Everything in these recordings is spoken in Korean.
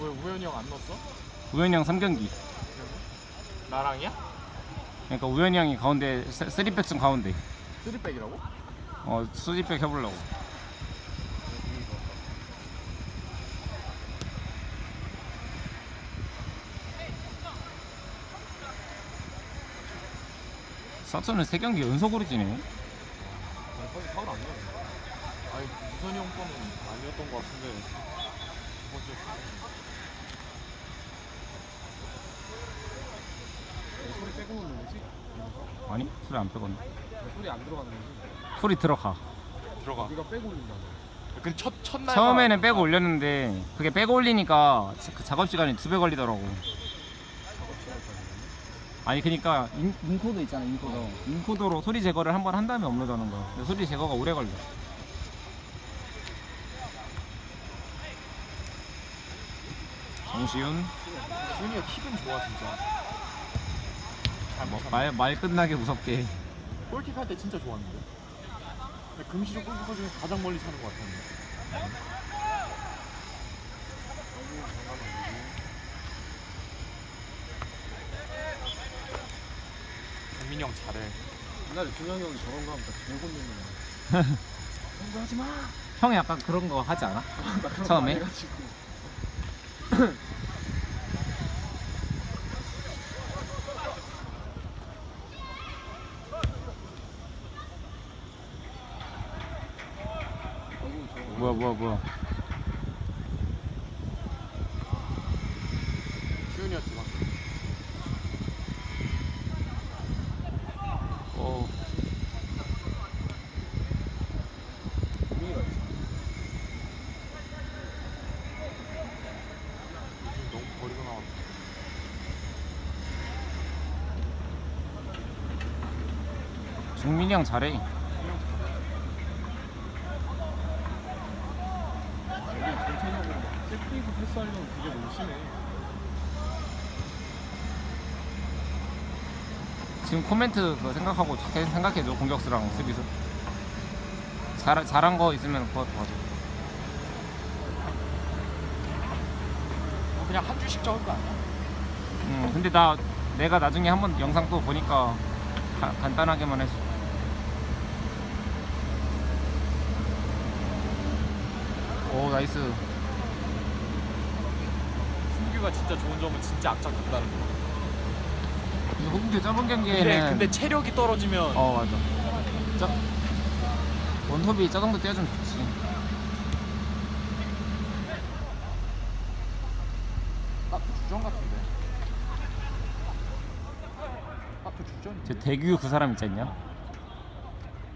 왜 우현이 형 안 넣었어? 우현이 형 3경기. 나랑이야? 그러니까 우현이 형이 가운데 세- 쓰리백승 가운데. 쓰리백이라고? 어 수지백 해보려고. 사천은 세 경기 연속으로 지네. 사실 파울 안 넣었네. 아니 우선이 형 거는 아니었던 것 같은데 두 번째 소리 빼고 놓는 거지? 아니 소리 안 빼거든. 소리 안 들어가는 거지? 소리 들어가. 들어가. 네가 빼고 올린다고 근데 첫 첫날 처음에는 빼고 올렸는데 그게 빼고 올리니까 그 작업 시간이 두 배 걸리더라고. 아니 그니까 인, 인코더 있잖아 인코더. 인코더로 소리 제거를 한 번 한 다음에 업로드하는 거야. 근데 소리 제거가 오래 걸려. 정시윤 지훈이가 킥은 좋아 진짜. 잘 뭐, 뭐, 말, 말 끝나게 무섭게 골킥 할 때 진짜 좋았는데. 근데 금시로 골키퍼 중에 가장 멀리 차는 것 같았는데. 경민이 형 잘해. 옛날에 준영이 형이 저런 거 하면 다 제일 혼내는 거야 그런 거 하지 마! 형이 약간 그런 거 하지 않아? 나 그런 처음에? 해가지고 아이고 저거 뭐야 뭐야 뭐야 지훈이었지 막. 어 너무 버리고 나왔어. 중민이 형 잘해 세팅고 패스하려면 되게 너무 심해 지금 코멘트 그거 생각하고 계속 생각해줘 공격수랑 수비수. 잘, 잘한 거 있으면 그거 도와줘 그냥 한 주씩 적을 거 아니야? 음, 근데 나 내가 나중에 한번 영상 또 보니까 가- 간단하게만 했어 오 나이스 승규가 진짜 좋은 점은 진짜 악착 같다는 거. 이거 호국대 저번 근데 경기에는 근데 체력이 떨어지면 어 맞아 저 원톱이 저 정도 뛰어주면 좋지 딱그 주전 같은데. 딱그 주전인데. 저 대규 그 사람 있지 않냐?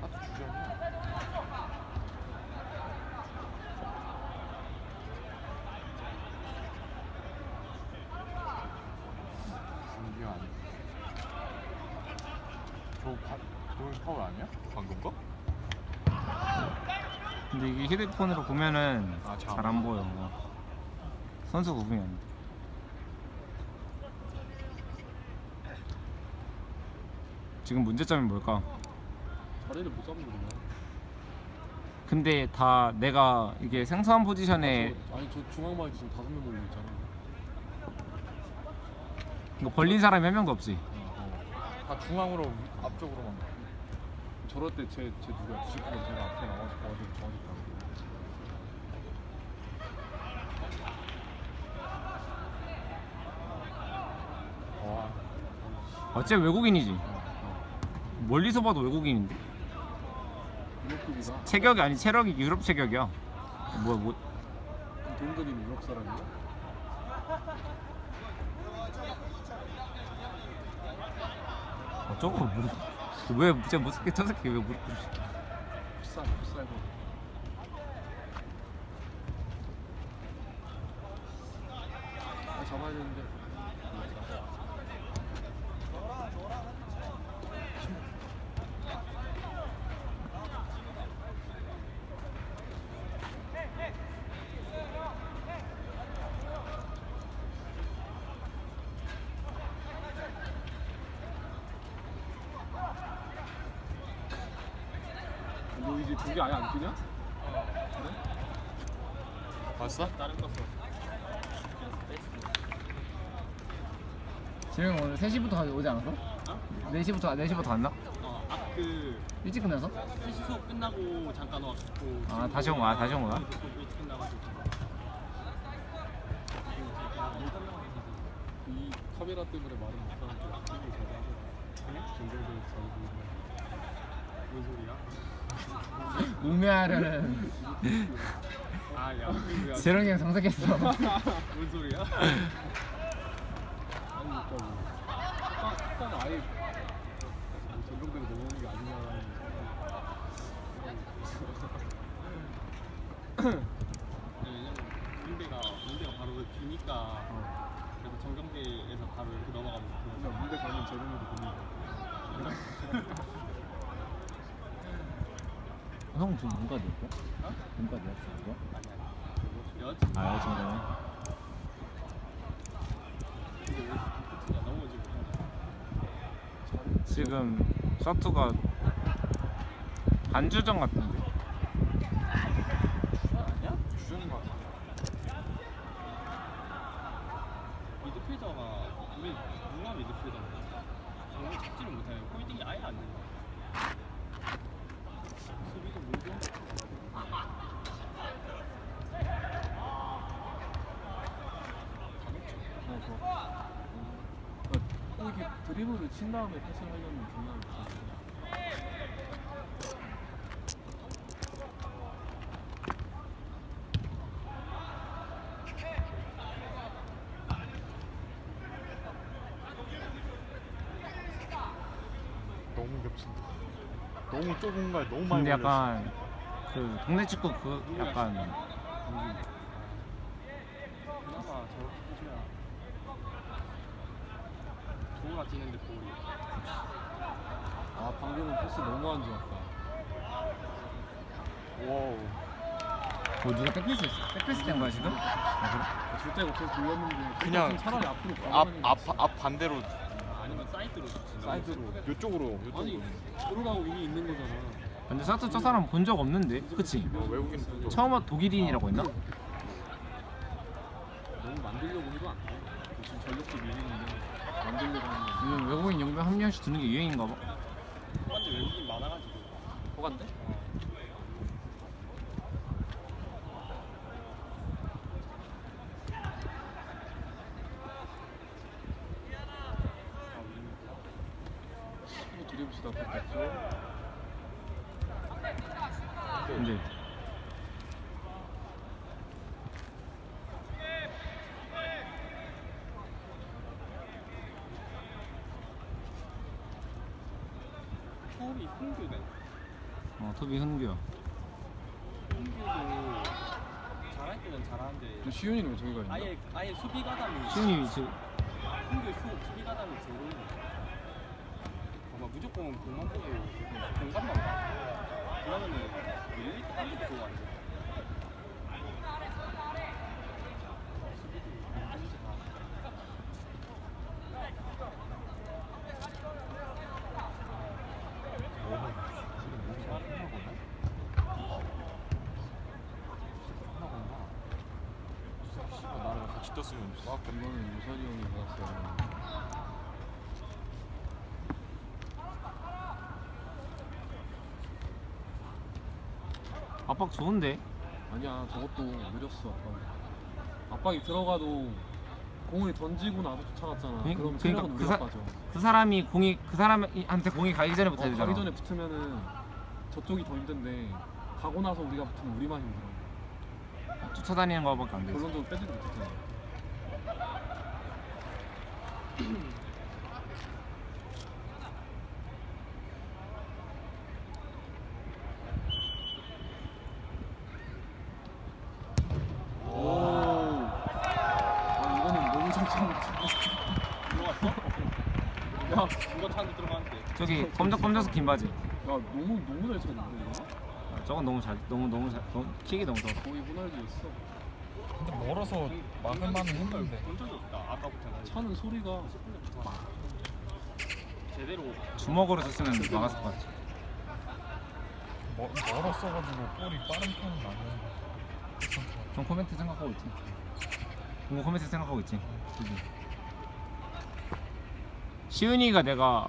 딱그 주전이야. 승규 아니야. 저 파, 저 파울 아니야? 방금 거? 근데 이게 휴대폰으로 보면은 아, 잘잘안 보여 선수 구분이 안 돼. 지금 문제점이 뭘까? 자리를 못 잡는 거구나 근데 다 내가 이게 생소한 포지션에 저, 아니 저 중앙마에 지금 다섯 명 몰려 있잖아 이거 벌린 사람이 한 명도 없지. 다 중앙으로 앞쪽으로만. 저럴 때제제 누구야 지금 제가 앞에 나와서 도와줘 도와줬다고 와. 어째 외국인이지. 멀리서 봐도 외국인인데. 유럽급이가 체격이 아니 체력이 유럽 체격이야. 뭐야 뭐 동근이는 유럽 사람이야? 어쩌고 무릎 왜 진짜 무섭게 저 새끼 왜 무릎 꿇지? 풋살 거 아, 잡아야 되는데 너 이제 저기 아예 안 뜨냐? 봤어? 다른 거 써. 지금 오늘 3시부터 오지 않았어? 4시부터 4시부터 왔나? 어, 아그 일찍 끝나서? 수업 끝나고 잠깐 와갖고 아 다시 온 거야 다시 온 거야? 일찍 끝나가지고 이 카메라 때문에 말을 못하는 게 되게 잘하고 정정들 잘 보이네 뭔 소리야? 우매하려는 아야 그야 재롱이 형 정색했어 뭔 소리야? 아니 그러니까 뭐 딱, 딱 아예 뭐 전동대로 넘어오는 게 아니냐라는 왜냐면 문대가 문대가 바로 그 뒤니까 그래서 정경대에서 바로 이렇게 넘어가면 문대 가면 제동이도 보는 형 지금? 문과대야 지금 아니 아니 여아 여자친구네 근데 왜 끝이냐 넘어지고 지금 서투가 반주전 같은데 아니야? 주전인 것 같아. 미드필더가 우리 누가 미드필더인데 공을 잡지를 못해요 홀딩이 아예 안 된다 물고 어, 이렇게 드리블을 친 다음에 패싱하려면 존나 좋아. 너무 겹친다. 좁은 공간에 너무 많이 근데 걸렸어. 약간 그 동네 축구 그 약간 그나마 저렇게 해줘야 도우가 뛰는데 볼이 아 방금은 패스 너무 안 좋았다. 와우. 뭐 누가 백패스 백패스 된 거야 지금? 아, 줄 때가 계속 돌렸는데 그냥 좀 차라리 앞으로 앞, 가만히 앞, 앞 반대로 사이드로 사이드로. 요쪽으로. 아니 들어가고 이미 있는 거잖아. 근데 서투 저 사람 본 적 없는데 그치? 어, 외국인 쪽. 처음 와 독일인이라고 했나? 너무 만들려고 해도 안 돼. 지금 전력도 밀리는데 만들려고 하는 거. 요즘 외국인 용병 한 명씩 두는 게 유행인가 봐 완전 외국인 많아가지고 호간데? 또 드립시다 바꿨죠. 근데 초업이 흥규네. 어 토비 흔규야 흥규도 잘할 때는 잘하는데 또 시윤이는 왜 저기가 있나? 아예 아예 수비 가담이 시윤이 지금 흥규 수 수비 가담이 제로 봐봐 무조건 공만 보고 공간만 봐 그러면은 밀릴 때 한개 보고 가는 거야 수비도 진짜 다 같이 떴으면 막 이거는 유선이 형이 받았어요. 압박 좋은데? 아니야 저것도 느렸어 아까. 압박이 들어가도 공을 던지고 나서 쫓아갔잖아. 그니- 그럼 그러니까 체력은 그 사- 빠져. 그 사람이 공이 그 사람한테 공이 가기 전에 어, 붙어야 되잖아 가기 전에 붙으면은 저쪽이 더 힘든데 가고 나서 우리가 붙으면 우리만 힘들어. 쫓아다니는 거밖에 안 되지 결론적으로 빼지도 못했잖아. 오. 아 이거는 너무 상처 들어갔어? 야, 누가 차한테 들어가는데 저기 검적검적스 긴 바지 야 너무 너무 잘 쳤는데? 아, 저건 너무 잘 너무 너무 잘 너무, 킥이 너무 좋아 거의 호날두였어. 근데 멀어서 막을 만은 했는데. 던져줬다 아까부터 차는 소리가 제대로 주먹으로 쳤으면 막았을 것 같아 멀, 멀었어가지고 볼이 빠른 편은 아니었는데. 전 코멘트 생각하고 있지 공공 커맨트 생각하고 있지. 그지? 시윤이가 내가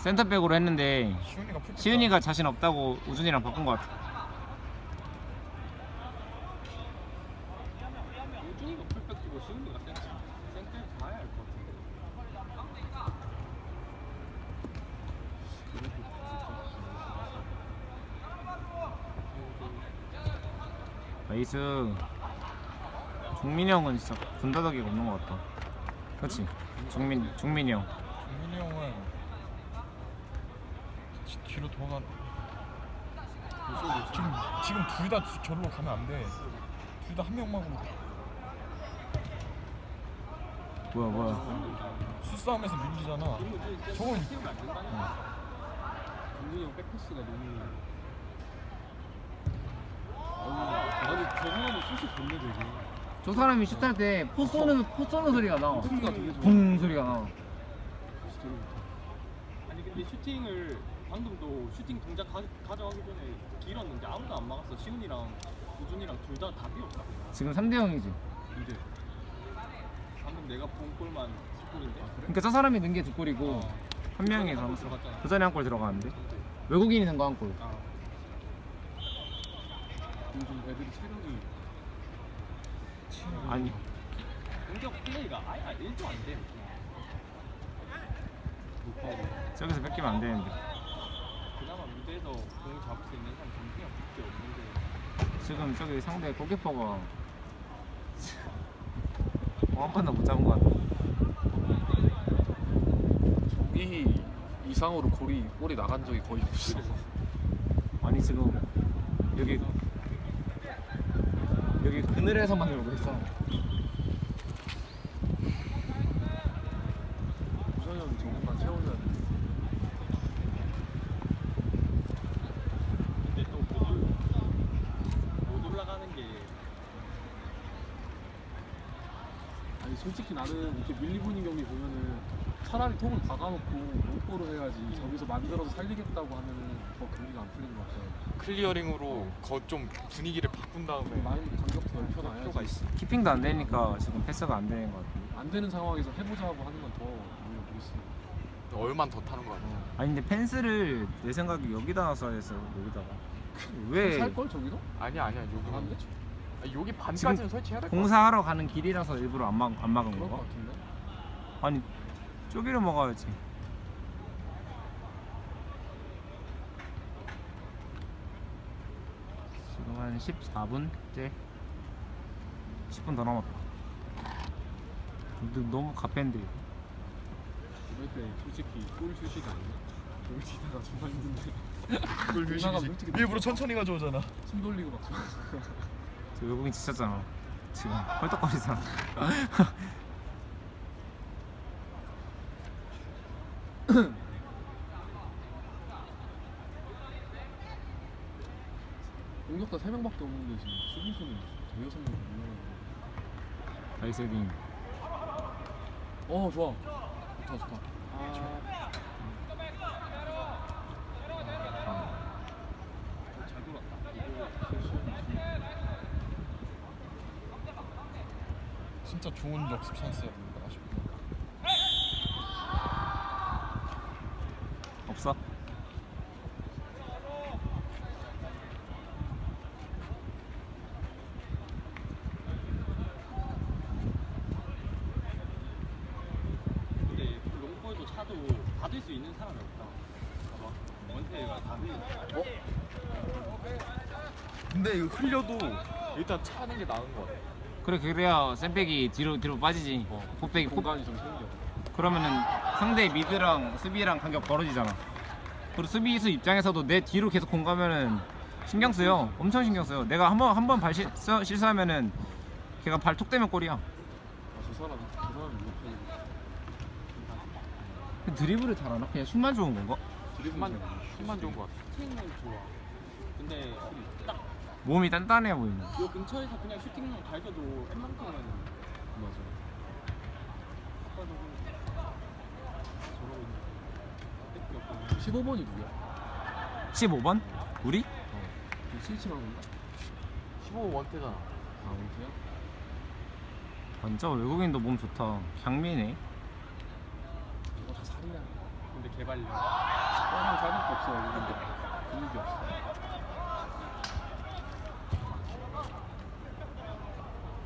센터백으로 했는데 시훈이가 풀 시윤이가 자신 없다고 우준이랑 바꾼 것 같아. 우준이가 풀백 두고 시훈이가 센터 센터 봐야 할 것 같은데. 나이스. 종민이 형은 진짜 군더더기가 없는 것 같다. 그렇지? 종민 종민이 형. 민이 형은 지- 뒤로 도망가 지금 지금 둘 다 저리로 가면 안돼둘 다 한 명만 뭐야 뭐야? 수싸움에서 밀리잖아 저건 백패스가 너무. 아니, 저 사람은 슛이 좋네 되게. 저 사람이 슛할 때포 쏘는 포 쏘는 소리가 나. 가 되게 좋아. 붕 소리가 나. 슛이 되게 좋다. 아니 근데 슈팅을 방금도 슈팅 동작 가, 가져가기 전에 길었는데 아무도 안 막았어. 시훈이랑 우준이랑 둘 다 다 비었다. 지금 3대 0이지. 이래. 방금 내가 본 골만 골인데. 그러니까 저 사람이 넣은 게 두 골이고 어. 한 명이 한골. 들어갔잖아. 그 전에 한 골 들어갔는데 근데, 외국인이 넣은 거한 골. 아, 요즘 애들이 체력이 아니 공격 플레이가 아예 1도 안 돼. 높아고 저기서 뺏기면 안 되는데 그나마 무대에서 공 잡을 수 있는 사람 정승이 밖에 없는데. 지금 저기 상대 골키퍼가 어, 한 번도 못 잡은 것 같아. 저기 이상으로 골이 골이 나간 적이 거의 없어. 아니 지금 여기 여기 그늘에서만 놀고 있어. 우선 형이 저것만 채워줘야 돼. 근데 또못 올라가는 게 아니 솔직히 나는 이렇게 밀리보는 경기 보면은 차라리 통을 박아놓고 목보로 해야지 저기서 만들어서 살리겠다고 하면은 더 경기가 안 풀리는 것 같아요. 클리어링으로 거 좀 분위기를 바꾼 다음에 마인 간격도 필요가 넓혀놔야지. 있어 키핑도 안 되니까 지금 패스가 안 되는 것 같아. 안 되는 상황에서 해보자고 하는 건 더 오히려 보이스. 얼만 더 타는 거 같아 아니 근데 펜스를 내 생각에 여기다 놨어야 했어 여기다가. 왜 살걸 저기서? 아니야 아니야 여기 안 돼? 아, 여기 반까지는 설치해야 될거 공사하러 가는 길이라서 일부러 안, 막, 안 막은 그럴 것 건가? 같은데. 아니 저기를 먹어야지. 지금 한 14분째 10분 더 남았다. 근데 너무 가pen데 이럴 때 솔직히 골 휴식 아니야? 골 치다가 정말 힘든데 꿀 휴식이지. 솔직히 일부러 천천히 가져오잖아 숨 돌리고 막. 저 외국인 지쳤잖아. 지금 헐떡거리잖아. 공격자 3 명밖에 없는데 지금 수비수는 대여섯 명 헤딩. 어 좋아. 좋다 좋다. 아, 잘 돌았다. 진짜 좋은 역습 찬스였는데 아쉽다 없어? 근데 롱볼도 차도 받을 수 있는 사람이 없다. 봐봐. 원태가 다 흘려. 어? 근데 이거 흘려도 일단 차는 게 나은 거 같아 그래 그래야 샌백이 뒤로 뒤로 빠지지. 어, 폭백이 폭 공간이 좀 생겨 그러면은 상대 미드랑 수비랑 간격 벌어지잖아. 그리고 수비수 입장에서도 내 뒤로 계속 공 가면은 신경 쓰여. 엄청 신경 쓰여. 내가 한번 한번발 실수하면은 걔가 발 톡 대면 골이야. 아, 저 사람 저 사람이 무슨 그 드리블을 잘하나? 그냥 슛만 좋은 건가? 힘만 힘만 좋은 거 같아 슈팅은 좋아. 근데 딱 요 몸이 단단해 보이네. 근처에서 그냥 슈팅만 갈겨도 웬만큼은 맞아 아까 저거 저러고 있는 15번이 누구야? 15번? 우리? 어. 실치만 건가? 15 원대잖아 아 원태야? 진짜 외국인도 몸 좋다. 강민네 이거 다 살이야. 근데 개발력. 뻔한 살밖에 없어 근데 근육이 없어.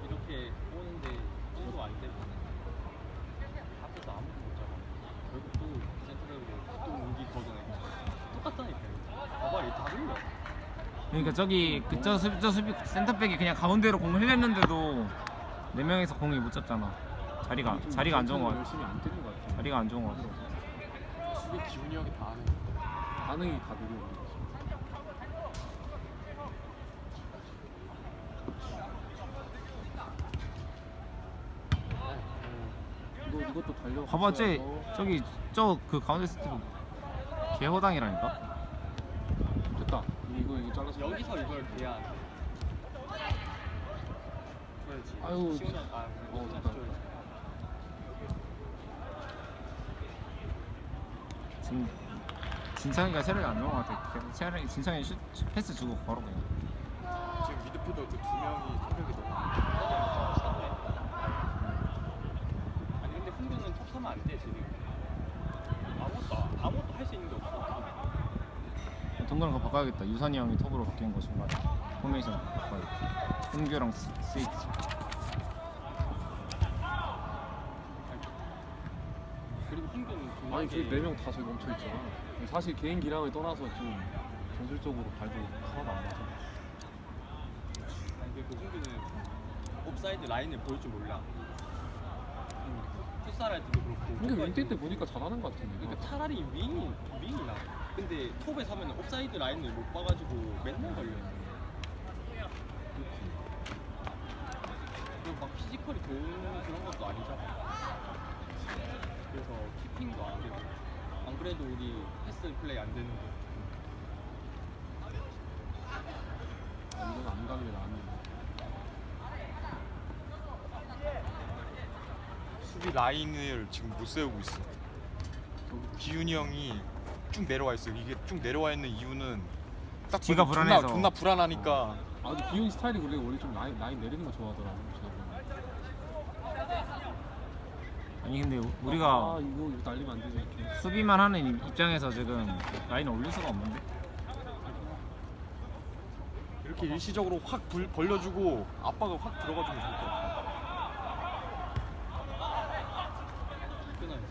이렇게 오는데 도안 되고 앞에서 아무도 못 잡아. 결국 또 센터백으로 또 문기 걷어내. 똑같다니까. 봐봐 얘다 돌려. 그러니까 저기 그저 수비 저 수비 센터백이 그냥 가운데로 공을 흘렸는데도 네 명에서 공이 못 잡잖아. 자리가 좀 자리가 안 좋은 거 같아. 열심히 안 뛰는 것 같아. 자리가 안 좋은 거 같아. 수비 기훈이 형이 다 하네. 반응이 다 느려. 우리. 이거 이것도 달려. 봐봐 쟤 저기 저 그 가운데 있을 때 개호당이라니까. 됐다. 이거 이거 잘라서. 여기서 이걸. 줘야지. 아유, 시원한 아, 어, 어, 됐다. 진 진창이가 체력이 안 좋은 것 같아. 계속 체력이 진창이 슛, 패스 주고 걸어 그냥. 지금 미드필더 그 두 명이 체력이 너무. 아니 근데 훈련은 톱 사면 안 돼, 쟤는. 아무것도 아무것도 할 수 있는 게 없어. 동그란 거 바꿔야겠다. 유산이 형이 톱으로 바뀐 거 정말. 포메이션 바꿔야 은규랑 스- 스위치. 훈련은 아니 중요하게 그네명 다 저기 멈춰 있잖아. 사실 개인 기량을 떠나서 좀 전술적으로 발도 하나도 안 맞아. 아니 그 훈련은 옵사이드 라인을 보일 줄 몰라. 풋살 할 때도 그렇고. 근데 윙뛸 때 보니까 잘하는 것 같은데. 그러니까 차라리 윙이 윙이 나. 근데 톱에 서면 옵사이드 라인을 못 봐가지고 맨날 걸려. 그리고 막 피지컬이 좋은 그런 것도 아니잖아. 그래서 키핑도 안 되고. 안 그래도 우리 패스 플레이 안 되는 거. 아, 이건 안 가는 게 나았는데. 수비 라인을 지금 못 세우고 있어. 기훈이 형이 쭉 내려와 있어. 이게 쭉 내려와 있는 이유는 딱 보면 불안해서. 존나, 존나 불안하니까. 아 근데 기훈 스타일이 원래 원래 좀 라인 라인 내리는 거 좋아하더라고. 제가 보면. 아니 근데 우- 아 우리가 이거 이거 날리면 안 되지 이렇게. 수비만 하는 입장에서 지금 라인을 올릴 수가 없는데. 이렇게 일시적으로 확 불, 벌려주고 압박을 확 들어가주면 좋을 것 같아. 끊어야지.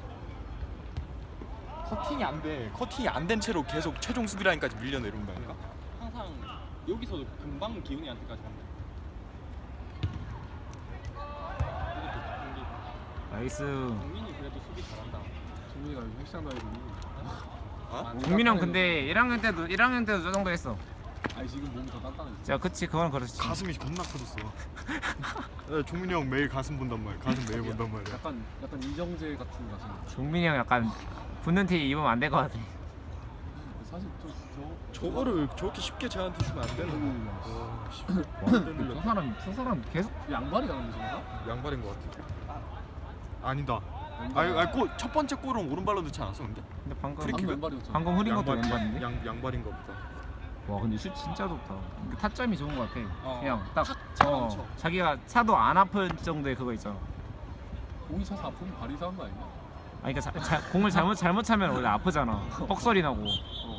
커팅이 안 돼. 커팅이 안 된 채로 계속 최종 수비 라인까지 밀려 내려온다니까. 항상 여기서도 금방 기훈이한테까지 간다. 이것도 경기. 나이스. 정민이 그래도 수비 잘한다. 정민이가 요즘 헬스장 다니고. 어? 국민 형 근데 1학년 때도 1학년 때도 저 정도 했어. 아니 지금 몸이 더 단단해졌어. 자, 그치 그건 그렇지. 가슴이 겁나 커졌어. 네, 종민이 형 매일 가슴 본단 말이야. 가슴 매일 본단 말이야. 약간 약간 이정재 같은 가슴. 종민이 형 약간 붙는 티 입으면 안 될 것 같아. 사실 저저 저거를 저렇게 쉽게 쟤한테 주면 안 되는 음. 거야. 와, 씨. 저 사람 저 사람 계속 양발이 가는데 저거? 양발인 것 같아. 아니다. 아니, 아니 골, 첫 번째 골은 오른발로 넣지 않았어 근데? 근데 방금 프리킥은? 방금 왼발이었잖아. 방금 흐린 것도 왼발인데. 양, 양발인가 보다. 와 근데 슛 진짜 좋다. 근데 타점이 좋은 것 같아. 어, 그냥 딱 어, 쳐. 자기가 차도 안 아픈 정도의 그거 있잖아. 공이 차서 아프면 발이 상한 거 아니야? 아니 그러니까 자, 자, 공을 잘못 잘못 차면 원래 아프잖아. 뻑소리 나고. 어.